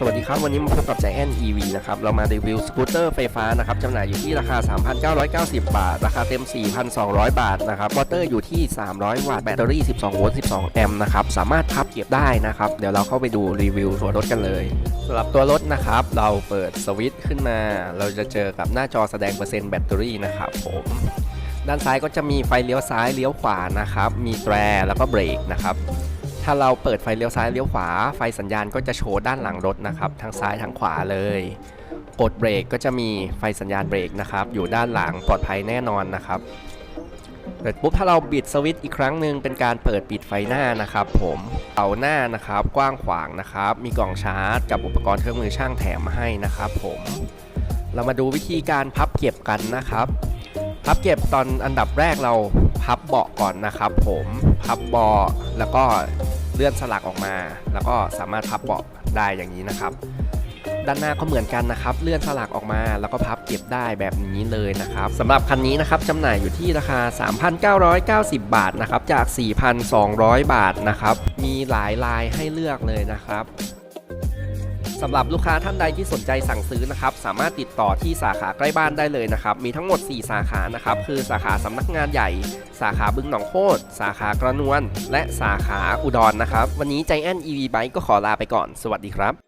สวัสดีครับ วันนี้มาพบกับ Giant EV นะครับ เรามารีวิวสกูตเตอร์ไฟฟ้านะครับจำหน่ายอยู่ที่ราคา 3,990 บาท ราคาเต็ม 4,200 บาทนะครับมอเตอร์อยู่ที่ 300 วัตต์แบตเตอรี่ 12 โวลต์ 12 แอมป์นะครับ สามารถพับเก็บได้นะครับ เดี๋ยวเราเข้าไปดูรีวิวตัวรถกันเลยสำหรับตัวรถนะครับ เราเปิดสวิตช์ขึ้นมา เราจะเจอกับหน้าจอแสดงเปอร์เซ็นต์แบตเตอรี่นะครับผมด้านซ้ายก็จะมีไฟเลี้ยวซ้ายเลี้ยวขวานะครับมีแตรแล้วก็เบรกนะครับ ถ้าเราเปิดไฟเลี้ยวซ้ายเลี้ยวขวา ไฟสัญญาณก็จะโชว์ด้านหลังรถนะครับทางซ้ายทางขวาเลย กดเบรกก็จะมีไฟสัญญาณเบรกนะครับ อยู่ด้านหลังปลอดภัยแน่นอนนะครับเปิดปุ๊บถ้าเราบิดสวิตช์อีกครั้งหนึ่งเป็นการเปิดปิดไฟหน้านะครับผมเสาหน้านะครับกว้างขวางนะครับ มีกล่องชาร์จกับอุปกรณ์เครื่องมือช่างแถมมาให้นะครับผม เรามาดูวิธีการพับเก็บกันนะครับ พับเก็บตอนอันดับแรกเราพับเบาะก่อนนะครับผม พับเบาะแล้วก็ เลื่อนสลักออกมา แล้วก็สามารถพับเบาะได้อย่างนี้นะครับ ด้านหน้าก็เหมือนกันนะครับ เลื่อนสลักออกมา แล้วก็พับเก็บได้แบบนี้เลยนะครับสำหรับคันนี้นะครับจำหน่ายอยู่ที่ราคา 3,990 บาทนะครับจาก 4,200 บาทนะครับมีหลายลายให้เลือกเลยนะครับ สำหรับลูกค้าท่านใดที่สนใจสั่งซื้อนะครับ สามารถติดต่อที่สาขาใกล้บ้านได้เลยนะครับ มีทั้งหมด 4 สาขานะครับ คือสาขาสำนักงานใหญ่ สาขาบึงหนองโคตสาขากระนวน และสาขาอุดรนะครับ วันนี้ใจแอน EV Bike ก็ขอลาไปก่อน สวัสดีครับ